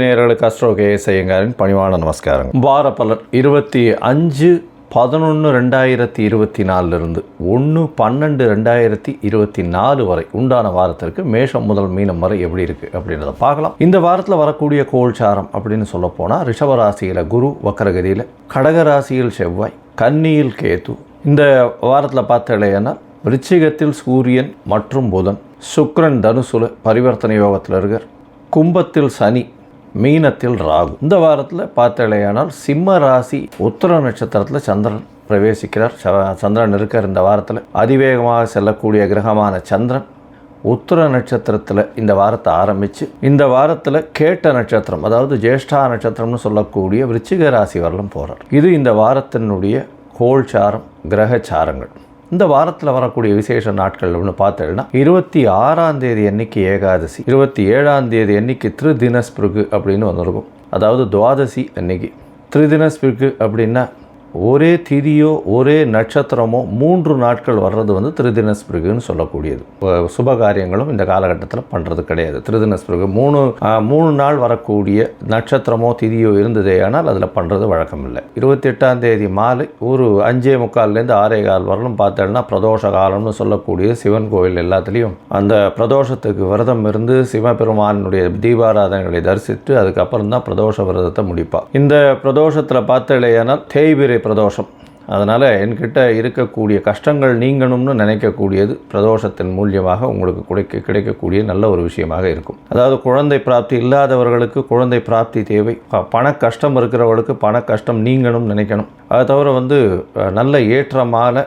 நேயர்களுக்கு astro KS ஐயங்காரின் பணிவான நமஸ்காரம் வார பலன் இருபத்தி அஞ்சு பதினொன்று ரெண்டாயிரத்தி இருபத்தி நாலுலேருந்து ஒன்று பன்னெண்டு ரெண்டாயிரத்தி இருபத்தி நாலு வரை உண்டான வாரத்திற்கு மேஷம் முதல் மீனம் வரை எப்படி இருக்குது அப்படின்றத பார்க்கலாம். இந்த வாரத்தில் வரக்கூடிய கோல்சாரம் அப்படின்னு சொல்லப்போனால் ரிஷபராசியில் குரு வக்கரகதியில் கடகராசியில் செவ்வாய் கன்னியில் கேத்து இந்த வாரத்தில் பார்த்தலையானா விருச்சிகத்தில் சூரியன் மற்றும் புதன் சுக்ரன் தனுசுல பரிவர்த்தனை யோகத்தில் இருக்கார். கும்பத்தில் சனி மீனத்தில் ராகு. இந்த வாரத்தில் பார்த்தலையானால் சிம்ம ராசி உத்தர நட்சத்திரத்தில் சந்திரன் பிரவேசிக்கிறார். ச- சந்திரன் இருக்கார் இந்த வாரத்தில். அதிவேகமாக செல்லக்கூடிய கிரகமான சந்திரன் உத்தர நட்சத்திரத்தில் இந்த வாரத்தை ஆரம்பித்து இந்த வாரத்தில் கேட்ட நட்சத்திரம் அதாவது ஜேஷ்டா நட்சத்திரம்னு சொல்லக்கூடிய விருச்சிக ராசி வரலும் போகிறார் இது இந்த வாரத்தினுடைய கோல்சாரம் கிரகச்சாரங்கள். இந்த வாரத்தில் வரக்கூடிய விசேஷ நாட்கள் ஒன்று பார்த்தேன்னா இருபத்தி ஆறாம் தேதி அன்னைக்கு ஏகாதசி இருபத்தி ஏழாம் தேதி அன்னைக்கு திருதினஸ்பிருகு அப்படின்னு ஒன்று இருக்கும். அதாவது துவாதசி அன்னைக்கு. திருதினஸ்பிருகு அப்படின்னா ஒரே திதியோ ஒரே நட்சத்திரமோ மூன்று நாட்கள் வர்றது வந்து திருதினஸ்பிருகுன்னு சொல்லக்கூடியது. அஹ் சுப காரியங்களும் இந்த காலகட்டத்தில் பண்ணுறது கிடையாது. திருதினஸ்பிருகு மூணு மூணு நாள் வரக்கூடிய நட்சத்திரமோ திதியோ இருந்ததே ஆனால் அதில் பண்ணுறது வழக்கம் இல்லை இருபத்தி எட்டாம் தேதி மாலை ஒரு அஞ்சே முக்கால்லேருந்து ஆறே கால் வரலும் பார்த்தோம்னா பிரதோஷ காலம்னு சொல்லக்கூடிய சிவன் கோவில் எல்லாத்துலேயும் அந்த பிரதோஷத்துக்கு விரதம் இருந்து சிவபெருமானுடைய தீபாராதனைகளை தரிசித்து அதுக்கப்புறம் தான் பிரதோஷ விரதத்தை முடிப்பாள் இந்த பிரதோஷத்தில் பார்த்தலையானால் தேய்பிரை பிரதோஷம். அதனால் என்கிட்ட இருக்கக்கூடிய கஷ்டங்கள் நீங்கணும்னு நினைக்கக்கூடியது பிரதோஷத்தின் மூலியமாக உங்களுக்கு கிடைக்க கிடைக்கக்கூடிய நல்ல ஒரு விஷயமாக இருக்கும். அதாவது குழந்தை பிராப்தி இல்லாதவர்களுக்கு குழந்தை பிராப்தி தேவை. ப- பண கஷ்டம் இருக்கிறவர்களுக்கு பண கஷ்டம் நீங்கணும்னு நினைக்கணும். அதை தவிர வந்து நல்ல ஏற்றமான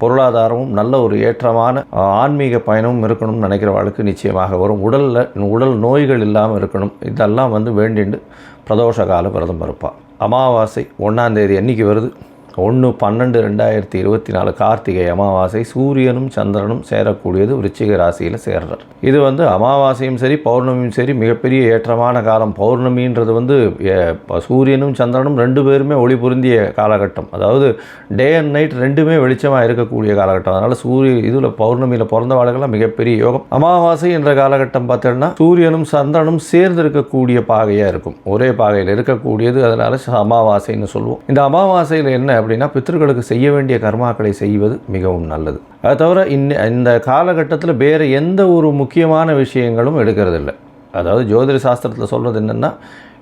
பொருளாதாரமும் நல்ல ஒரு ஏற்றமான ஆன்மீக பயணமும் இருக்கணும்னு நினைக்கிறவர்களுக்கு நிச்சயமாக வரும். உடலில் உடல் நோய்கள் இல்லாமல் இருக்கணும். இதெல்லாம் வந்து வேண்டிண்டு பிரதோஷ கால விரதம் இருப்பாள் அமாவாசை ஒன்றாந்தேதி அன்றைக்கி வருது. ஒன்று பன்னெண்டு ரெண்டாயிரத்தி இருபத்தி நாலு கார்த்திகை அமாவாசை சூரியனும் சந்திரனும் சேரக்கூடியது விருச்சிக ராசியில் சேர்றார். இது வந்து அமாவாசையும் சரி பௌர்ணமியும் சரி மிகப்பெரிய ஏற்றமான காலம். பௌர்ணமின்றது வந்து ப- சூரியனும் சந்திரனும் ரெண்டு பேருமே ஒளி பொருந்திய காலகட்டம். அதாவது டே அண்ட் நைட் ரெண்டுமே வெளிச்சமாக இருக்கக்கூடிய காலகட்டம். அதனால் சூரிய இதில் பௌர்ணமியில் பிறந்தவாளுகள்லாம் மிகப்பெரிய யோகம். அமாவாசை என்ற காலகட்டம் பார்த்தோம்னா சூரியனும் சந்திரனும் சேர்ந்து இருக்கக்கூடிய பாகையாக இருக்கும். ஒரே பாகையில் இருக்கக்கூடியது அதனால் அமாவாசைன்னு சொல்லுவோம் இந்த அமாவாசையில் என்ன அப்படின்னா பித்தர்களுக்கு செய்ய வேண்டிய கர்மாக்களை செய்வது மிகவும் நல்லது. அது தவிர இன்ன இந்த காலகட்டத்தில் வேறு எந்த ஒரு முக்கியமான விஷயங்களும் எடுக்கிறதில்ல. அதாவது ஜோதிட சாஸ்திரத்தில் சொல்கிறது என்னென்னா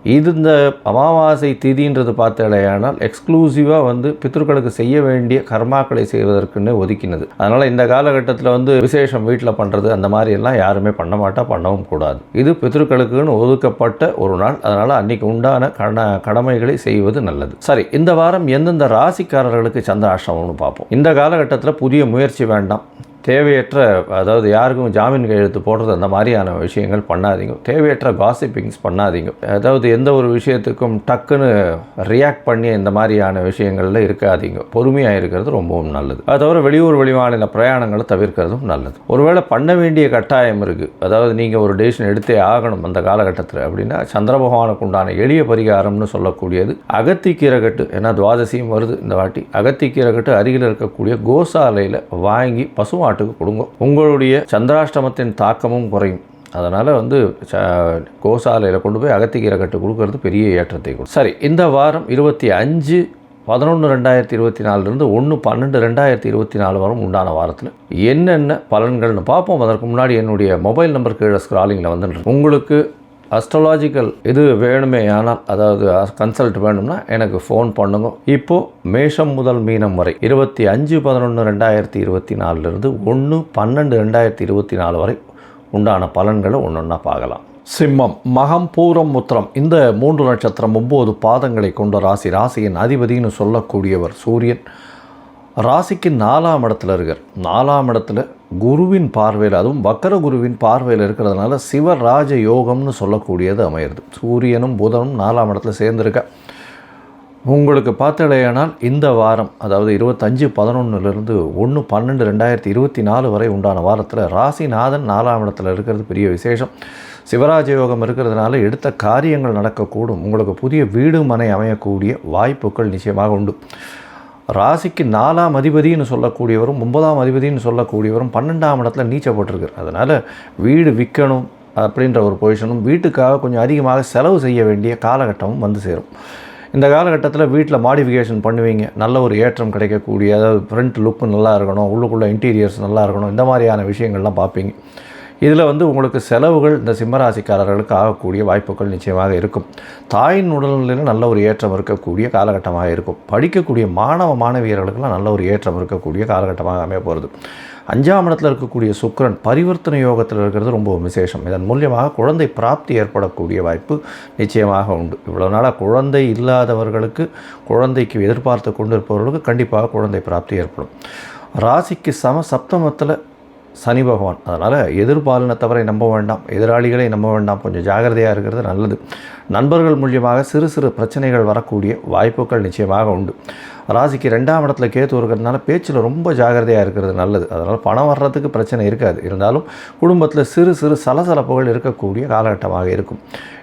இது இந்த அமாவாசை திதின்றது பார்த்தாலேயானால் எக்ஸ்க்ளூசிவாக வந்து பித்ருக்களுக்கு செய்ய வேண்டிய கர்மாக்களை செய்வதற்குன்னு ஒதுக்கினது. அதனால் இந்த காலகட்டத்தில் வந்து விசேஷம் வீட்டில் பண்ணுறது அந்த மாதிரி எல்லாம் யாருமே பண்ண மாட்டா பண்ணவும் கூடாது. இது பித்ருக்களுக்குன்னு ஒதுக்கப்பட்ட ஒரு நாள். அதனால் அன்னைக்கு உண்டான கட கடமைகளை செய்வது நல்லது. சரி இந்த வாரம் எந்தெந்த ராசிக்காரர்களுக்கு சந்திராஷ்டமம்னு பார்ப்போம். இந்த காலகட்டத்தில் புதிய முயற்சி வேண்டாம். தேவையற்ற அதாவது யாருக்கும் ஜாமீன் கையெழுத்து போடுறது அந்த மாதிரியான விஷயங்கள் பண்ணாதீங்க. தேவையற்ற காசிப்பிங்ஸ் பண்ணாதீங்க. அதாவது எந்த ஒரு விஷயத்துக்கும் டக்குன்னு ரியாக்ட் பண்ணி இந்த மாதிரியான விஷயங்களில் இருக்காதீங்க. பொறுமையாக இருக்கிறது ரொம்பவும் நல்லது. அது தவிர வெளியூர் வெளிமாநில பிரயாணங்களை தவிர்க்கிறதும் நல்லது. ஒருவேளை பண்ண வேண்டிய கட்டாயம் இருக்குது அதாவது நீங்கள் ஒரு டெசிஷன் எடுத்தே ஆகணும் அந்த காலகட்டத்தில் அப்படின்னா சந்திர பகவானுக்கு உண்டான எளிய பரிகாரம்னு சொல்லக்கூடியது அகத்திக்கீரை கட்டு ஏன்னா துவாதசியும் வருது இந்த வாட்டி. அகத்திக்கீரை கட்டு அருகில் இருக்கக்கூடிய கோசாலையில் வாங்கி பசுவான மாட்டுக்கு கொடுங்க. உங்களுடைய சந்திராஷ்டமத்தின் தாக்கமும் குறையும். அதனால் வந்து ச கோசாலையில் கொண்டு போய் அகத்திக்கீரை கட்டு கொடுக்கறது பெரிய ஏற்றத்தை கொடுக்கும். சரி இந்த வாரம் இருபத்தி அஞ்சு பதினொன்று ரெண்டாயிரத்தி இருபத்தி நாலுலேருந்து ஒன்று பன்னெண்டு ரெண்டாயிரத்தி இருபத்தி நாலு வாரம் உண்டான வாரத்தில் என்னென்ன பலன்கள்னு பார்ப்போம். அதற்கு முன்னாடி என்னுடைய மொபைல் நம்பர் கீழே ஸ்க்ராலிங்கில் வந்துட்டு உங்களுக்கு அஸ்ட்ராலாஜிக்கல் இது வேணுமே ஆனால் அதாவது கன்சல்ட் வேணும்னா எனக்கு ஃபோன் பண்ணுங்க. இப்போது மேஷம் முதல் மீனம் வரை இருபத்தி அஞ்சு பதினொன்று ரெண்டாயிரத்தி இருபத்தி நாலுலேருந்து ஒன்று பன்னெண்டு ரெண்டாயிரத்தி இருபத்தி நாலு வரை உண்டான பலன்களை ஒன்று ஒன்றா பார்க்கலாம். சிம்மம் மகம் பூரம் முத்திரம் இந்த மூன்று நட்சத்திரம் ஒம்பது பாதங்களை கொண்ட ராசி ராசியின் அதிபதின்னு சொல்லக்கூடியவர் சூரியன். ராசிக்கு நாலாம் இடத்துல இருக்கார். நாலாம் இடத்துல குருவின் பார்வையில் அதுவும் வக்கர குருவின் பார்வையில் இருக்கிறதுனால சிவராஜ யோகம்னு சொல்லக்கூடியது அமையிறது. சூரியனும் புதனும் நாலாம் இடத்துல சேர்ந்துருக்க. உங்களுக்கு பார்த்தலையானால் இந்த வாரம் அதாவது இருபத்தஞ்சு பதினொன்றுலேருந்து ஒன்று பன்னெண்டு ரெண்டாயிரத்தி இருபத்தி நாலு வரை உண்டான வாரத்தில் ராசிநாதன் நாலாம் இடத்துல இருக்கிறது பெரிய விசேஷம். சிவராஜ யோகம் இருக்கிறதுனால எடுத்த காரியங்கள் நடக்கக்கூடும். உங்களுக்கு புதிய வீடு மனை அமையக்கூடிய வாய்ப்புகள் நிச்சயமாக உண்டு. ராசிக்கு நாலாம் அதிபதினு சொல்லக்கூடியவரும் ஒன்பதாம் அதிபதினு சொல்லக்கூடியவரும் பன்னெண்டாம் இடத்துல நீச்சப்பட்டிருக்கு அதனால் வீடு விற்கணும் அப்படின்ற ஒரு பொசிஷனும் வீட்டுக்காக கொஞ்சம் அதிகமாக செலவு செய்ய வேண்டிய காலகட்டமும் வந்து சேரும். இந்த காலகட்டத்தில் வீட்டில் மாடிஃபிகேஷன் பண்ணுவீங்க. நல்ல ஒரு ஏற்றம் கிடைக்கக்கூடிய அதாவது ஃப்ரண்ட் லுக்கு நல்லா இருக்கணும் உள்ளுக்குள்ளே இன்டீரியர்ஸ் நல்லா இருக்கணும் இந்த மாதிரியான விஷயங்கள்லாம் பார்ப்பீங்க. இதில் வந்து உங்களுக்கு செலவுகள் இந்த சிம்மராசிக்காரர்களுக்கு ஆகக்கூடிய வாய்ப்புகள் நிச்சயமாக இருக்கும். தாயின் உடல்நிலையில் நல்ல ஒரு ஏற்றம் இருக்கக்கூடிய காலகட்டமாக இருக்கும். படிக்கக்கூடிய மாணவ மாணவியர்களுக்கெல்லாம் நல்ல ஒரு ஏற்றம் இருக்கக்கூடிய காலகட்டமாக அமைய போகிறது. அஞ்சாம் இடத்தில் இருக்கக்கூடிய சுக்கிரன் பரிவர்த்தனை யோகத்தில் இருக்கிறது ரொம்ப விசேஷம். இதன் மூலியமாக குழந்தை பிராப்தி ஏற்படக்கூடிய வாய்ப்பு நிச்சயமாக உண்டு. இவ்வளோ நாளாக குழந்தை இல்லாதவர்களுக்கு குழந்தைக்கு எதிர்பார்த்து கொண்டிருப்பவர்களுக்கு கண்டிப்பாக குழந்தை பிராப்தி ஏற்படும். ராசிக்கு சம சப்தமத்தில் சனி பகவான். அதனால் எதிர்பாலினத்தவரை நம்ப வேண்டாம். எதிராளிகளை நம்ப வேண்டாம். கொஞ்சம் ஜாகிரதையாக இருக்கிறது நல்லது. நண்பர்கள் மூலியமாக சிறு சிறு பிரச்சனைகள் வரக்கூடிய வாய்ப்புகள் நிச்சயமாக உண்டு. ராசிக்கு ரெண்டாம் இடத்துல கேத்து இருக்கிறதுனால பேச்சில் ரொம்ப ஜாகிரதையாக இருக்கிறது நல்லது. அதனால் பணம் வர்றதுக்கு பிரச்சனை இருக்காது. இருந்தாலும் குடும்பத்தில் சிறு சிறு சலசலப்புகள் இருக்கக்கூடிய காலகட்டமாக இருக்கும்.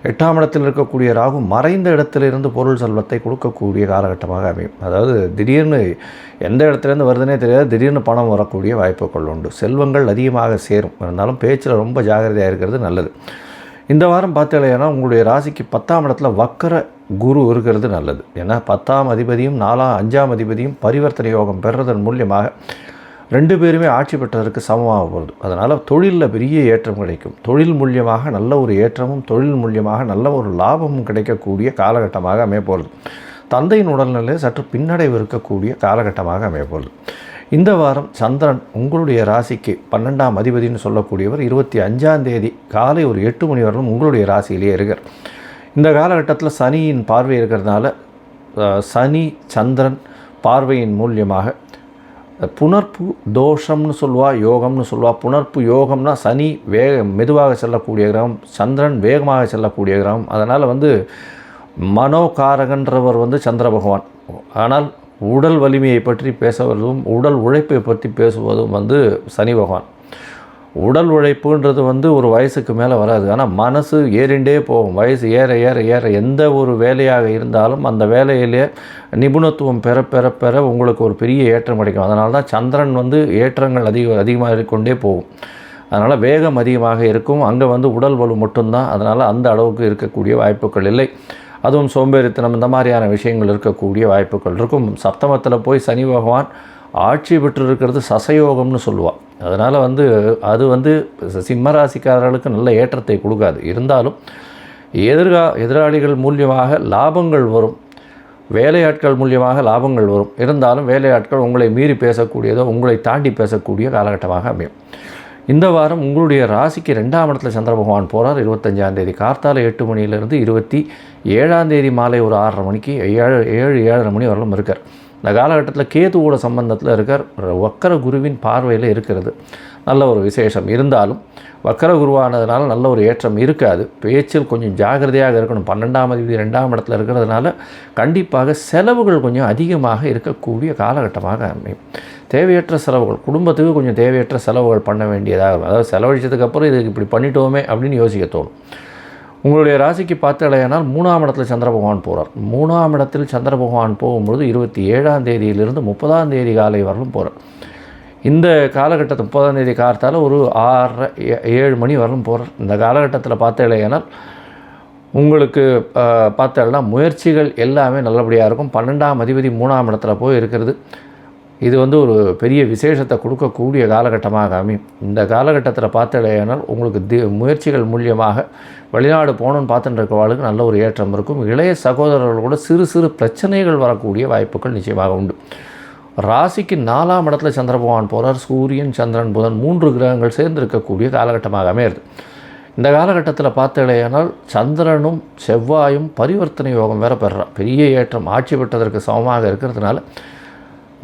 எட்டாம் இடத்தில் இருக்கக்கூடிய ராகு மறைந்த இடத்திலிருந்து பொருள் செல்வத்தை கொடுக்கக்கூடிய காலகட்டமாக அமையும். அதாவது திடீர்னு எந்த இடத்துலேருந்து வருதுனே தெரியாது திடீர்னு பணம் வரக்கூடிய வாய்ப்புகள் உண்டு. செல்வங்கள் அதிகமாக சேரும். இருந்தாலும் பேச்சில் ரொம்ப ஜாகிரதையாக இருக்கிறது நல்லது. இந்த வாரம் பார்த்தீங்கன்னா உங்களுடைய ராசிக்கு பத்தாம் இடத்துல வக்கர குரு இருக்கிறது நல்லது. ஏன்னா பத்தாம் அதிபதியும் நாலாம் அஞ்சாம் அதிபதியும் பரிவர்த்தனை யோகம் பெறுறதன் மூலியமாக ரெண்டு பேருமே ஆட்சி பெற்றதற்கு சமமாக போகிறது அதனால் தொழிலில் பெரிய ஏற்றம் கிடைக்கும். தொழில் மூலியமாக நல்ல ஒரு ஏற்றமும் தொழில் மூலியமாக நல்ல ஒரு லாபமும் கிடைக்கக்கூடிய காலகட்டமாக அமைய போகிறது தந்தையின் உடல்நிலை சற்று பின்னடைவு இருக்கக்கூடிய காலகட்டமாக அமைய போகிறது இந்த வாரம் சந்திரன் உங்களுடைய ராசிக்கு பன்னெண்டாம் அதிபதினு சொல்லக்கூடியவர் இருபத்தி அஞ்சாம் தேதி காலை ஒரு எட்டு மணி வரலும் உங்களுடைய ராசியிலேயே இருக்கார். இந்த காலகட்டத்தில் சனியின் பார்வை இருக்கிறதுனால சனி சந்திரன் பார்வையின் மூலியமாக புனர்ப்பு தோஷம்னு சொல்லுவா யோகம்னு சொல்லுவா புனர்ப்பு யோகம்னா சனி வேக மெதுவாக செல்லக்கூடிய கிரகம் சந்திரன் வேகமாக செல்லக்கூடிய கிரகம். அதனால் வந்து மனோகாரகன்றவர் வந்து சந்திர பகவான். ஆனால் உடல் வலிமையை பற்றி பேசுவதும் உடல் உழைப்பை பற்றி பேசுவதும் வந்து சனி பகவான். உடல் உழைப்புன்றது வந்து ஒரு வயசுக்கு மேலே வராது. ஆனால் மனசு ஏறிண்டே போகும். வயசு ஏற ஏற ஏற எந்த ஒரு வேலையாக இருந்தாலும் அந்த வேலையிலே நிபுணத்துவம் பெற பெற பெற உங்களுக்கு ஒரு பெரிய ஏற்றம் கிடைக்கும். அதனால தான் சந்திரன் வந்து ஏற்றங்கள் அதிக அதிகமாக கொண்டே போகும். அதனால் வேகம் அதிகமாக இருக்கும். அங்கே வந்து உடல் வலு மட்டும்தான். அதனால் அந்த அளவுக்கு இருக்கக்கூடிய வாய்ப்புகள் இல்லை. அதுவும் சோம்பேறித்தனம் இந்த மாதிரியான விஷயங்கள் இருக்கக்கூடிய வாய்ப்புகள் இருக்கும். சப்தமத்தில் போய் சனி பகவான் ஆட்சி பெற்று இருக்கிறது சசயோகம்னு சொல்லுவாள் அதனால் வந்து அது வந்து சிம்மராசிக்காரர்களுக்கு நல்ல ஏற்றத்தை கொடுக்காது. இருந்தாலும் எதிர்கா எதிராளிகள் மூலியமாக லாபங்கள் வரும். வேலையாட்கள் மூலியமாக லாபங்கள் வரும். இருந்தாலும் வேலையாட்கள் உங்களை மீறி பேசக்கூடியதோ உங்களை தாண்டி பேசக்கூடிய காலகட்டமாக அமையும். இந்த வாரம் உங்களுடைய ராசிக்கு ரெண்டாம் இடத்துல சந்திர பகவான் போகிறார் இருபத்தஞ்சாம் தேதி கார்த்தால எட்டு மணியிலிருந்து இருபத்தி ஏழாம் தேதி மாலை ஒரு ஆறரை மணிக்கு ஏழு ஏழு ஏழரை மணி வரலும் இருக்கார். இந்த காலகட்டத்தில் கேதுவோட சம்பந்தத்தில் இருக்கார் வக்கர குருவின் பார்வையில் இருக்கிறது. நல்ல ஒரு விசேஷம். இருந்தாலும் வக்கர குருவானதுனால நல்ல ஒரு ஏற்றம் இருக்காது. பேச்சில் கொஞ்சம் ஜாகிரதையாக இருக்கணும். பன்னெண்டாம் தேதி ரெண்டாம் இடத்துல இருக்கிறதுனால கண்டிப்பாக செலவுகள் கொஞ்சம் அதிகமாக இருக்கக்கூடிய காலகட்டமாக அமையும். தேவையற்ற செலவுகள் குடும்பத்துக்கு கொஞ்சம் தேவையற்ற செலவுகள் பண்ண வேண்டியதாக அதாவது செலவழிச்சதுக்கப்புறம் இதுக்கு இப்படி பண்ணிட்டோமே அப்படின்னு யோசிக்க தோணும். உங்களுடைய ராசிக்கு பார்த்தாலேயானால் மூணாம் இடத்துல சந்திர பகவான் போகிறார் மூணாம் இடத்தில் சந்திர பகவான் போகும்பொழுது இருபத்தி ஏழாம் தேதியிலிருந்து முப்பதாம் தேதி காலை வரலும் போகிறார் இந்த காலகட்டத்தை முப்பதாம் தேதி காலத்தால் ஒரு ஆறரை ஏழு மணி வரலும் போகிறார் இந்த காலகட்டத்தில் பார்த்தாலேயானால் உங்களுக்கு பார்த்தாலும் முயற்சிகள் எல்லாமே நல்லபடியாக இருக்கும். பன்னெண்டாம் அதிபதி மூணாம் இடத்துல போய் இருக்கிறது. இது வந்து ஒரு பெரிய விசேஷத்தை கொடுக்கக்கூடிய காலகட்டமாக அமையும். இந்த காலகட்டத்தில் பார்த்தடையானால் உங்களுக்கு தி முயற்சிகள் மூலியமாக வெளிநாடு போகணும்னு பார்த்துட்டு இருக்கவாளுக்கு நல்ல ஒரு ஏற்றம் இருக்கும். இளைய சகோதரர்கள் கூட சிறு சிறு பிரச்சனைகள் வரக்கூடிய வாய்ப்புகள் நிச்சயமாக உண்டு. ராசிக்கு நாலாம் இடத்துல சந்திர பகவான் போகிறார் சூரியன் சந்திரன் புதன் மூன்று கிரகங்கள் சேர்ந்து இருக்கக்கூடிய காலகட்டமாக அமையிறது. இந்த காலகட்டத்தில் பார்த்தடையானால் சந்திரனும் செவ்வாயும் பரிவர்த்தனை யோகம் வேற பெறான் பெரிய ஏற்றம். ஆட்சி பெற்றதற்கு சமமாக இருக்கிறதுனால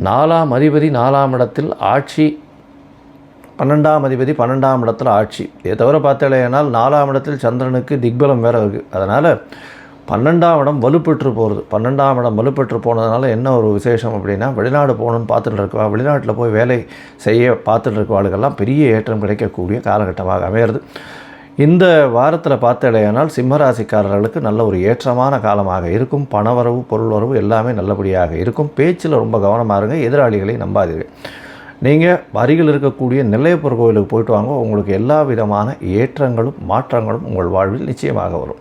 நாலாம் அதிபதி நாலாம் இடத்தில் ஆட்சி பன்னெண்டாம் அதிபதி பன்னெண்டாம் இடத்தில் ஆட்சி. இதை தவிர பார்த்தாலேனால் நாலாம் இடத்தில் சந்திரனுக்கு திக்பலம் வேறு இருக்குது அதனால் பன்னெண்டாம் இடம் வலுப்பெற்று போகிறது பன்னெண்டாம் இடம் வலுப்பெற்று போனதுனால என்ன ஒரு விசேஷம் அப்படின்னா வெளிநாடு போகணும்னு பார்த்துட்டு இருக்கவா வெளிநாட்டில் போய் வேலை செய்ய பார்த்துட்டு இருக்கவாளுக்கெல்லாம் பெரிய ஏற்றம் கிடைக்கக்கூடிய காலகட்டமாக அமையிறது. இந்த வாரத்தில் பார்த்தடையானால் சிம்மராசிக்காரர்களுக்கு நல்ல ஒரு ஏற்றமான காலமாக இருக்கும். பணவரவு பொருள்வரவு எல்லாமே நல்லபடியாக இருக்கும். பேச்சில் ரொம்ப கவனமாக இருங்க. எதிராளிகளை நம்பாதீர்கள். நீங்கள் அருகில் இருக்கக்கூடிய நெல்லையப்பர் கோவிலுக்கு போயிட்டு வாங்க. உங்களுக்கு எல்லா விதமான ஏற்றங்களும் மாற்றங்களும் உங்கள் வாழ்வில் நிச்சயமாக வரும்.